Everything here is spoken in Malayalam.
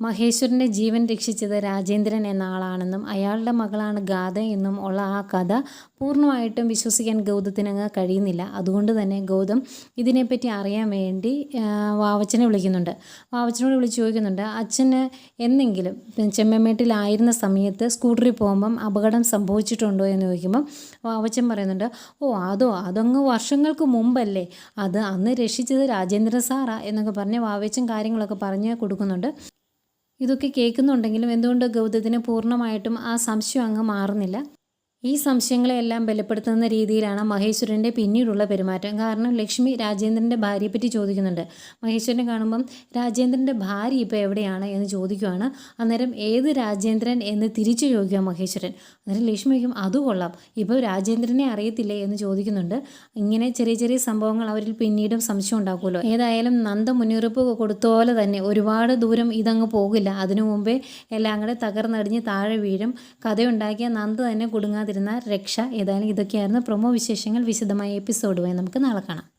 മഹേശ്വരന്റെ ജീവൻ രക്ഷിച്ചത് രാജേന്ദ്രൻ എന്ന ആളാണെന്നും അയാളുടെ മകളാണ് ഗാഥ എന്നും ഉള്ള ആ കഥ പൂർണമായിട്ടും വിശ്വസിക്കാൻ ഗൗതത്തിനങ്ങ് കഴിയുന്നില്ല. അതുകൊണ്ട് തന്നെ ഗൗതം ഇതിനെപ്പറ്റി അറിയാൻ വേണ്ടി വാവച്ചനെ വിളിക്കുന്നുണ്ട്. വാവച്ചനോട് വിളിച്ച് ചോദിക്കുന്നുണ്ട് അച്ഛന് എന്നെങ്കിലും ചെമ്മമേട്ടിലായിരുന്ന സമയത്ത് സ്കൂട്ടറിൽ പോകുമ്പം അപകടം സംഭവിച്ചിട്ടുണ്ടോ? എന്ന് ചോദിക്കുമ്പം വാവച്ചൻ പറയുന്നുണ്ട് ഓ അതോ അതങ്ങ് വർഷങ്ങൾക്ക് മുമ്പല്ലേ? അത് അന്ന് രക്ഷിച്ചത് രാജേന്ദ്ര സാറാ എന്നൊക്കെ പറഞ്ഞ് വാവച്ചൻ കാര്യങ്ങളൊക്കെ പറഞ്ഞ് കൊടുക്കുന്നുണ്ട്. ഇതൊക്കെ കേൾക്കുന്നുണ്ടെങ്കിലും എന്തുകൊണ്ട് ഗൗതത്തിന് പൂർണമായിട്ടും ആ സംശയം അങ്ങ് മാറുന്നില്ല? ഈ സംശയങ്ങളെല്ലാം ബലപ്പെടുത്തുന്ന രീതിയിലാണ് മഹേശ്വരന്റെ പിന്നീടുള്ള പെരുമാറ്റം. കാരണം ലക്ഷ്മി രാജേന്ദ്രന്റെ ഭാര്യയെപ്പറ്റി ചോദിക്കുന്നുണ്ട്. മഹേശ്വരനെ കാണുമ്പം രാജേന്ദ്രന്റെ ഭാര്യ ഇപ്പോൾ എവിടെയാണ്? എന്ന് ചോദിക്കുവാണ്. അന്നേരം ഏത് രാജേന്ദ്രൻ? എന്ന് തിരിച്ചു ചോദിക്കുക മഹേശ്വരൻ. അന്നേരം ലക്ഷ്മി ചോദിക്കും അത് കൊള്ളാം. ഇപ്പോൾ രാജേന്ദ്രനെ അറിയത്തില്ലേ? എന്ന് ചോദിക്കുന്നുണ്ട്. ഇങ്ങനെ ചെറിയ ചെറിയ സംഭവങ്ങൾ അവരിൽ പിന്നീടും സംശയം ഉണ്ടാക്കുമല്ലോ. ഏതായാലും നന്ദ മുന്നറിയിപ്പ് കൊടുത്തപോലെ തന്നെ ഒരുപാട് ദൂരം ഇതങ്ങ് പോകില്ല. അതിനു മുമ്പേ എല്ലാം കൂടെ തകർന്നടിഞ്ഞ് താഴെ വീഴും. കഥയുണ്ടാക്കിയ നന്ദ തന്നെ കുടുങ്ങാതിരുന്ന രക്ഷ. ഏതായാലും ഇതൊക്കെയായിരുന്നു പ്രൊമോ വിശേഷങ്ങൾ വിശദമായ എപ്പിസോഡുമായി നമുക്ക് നാളെ കാണാം.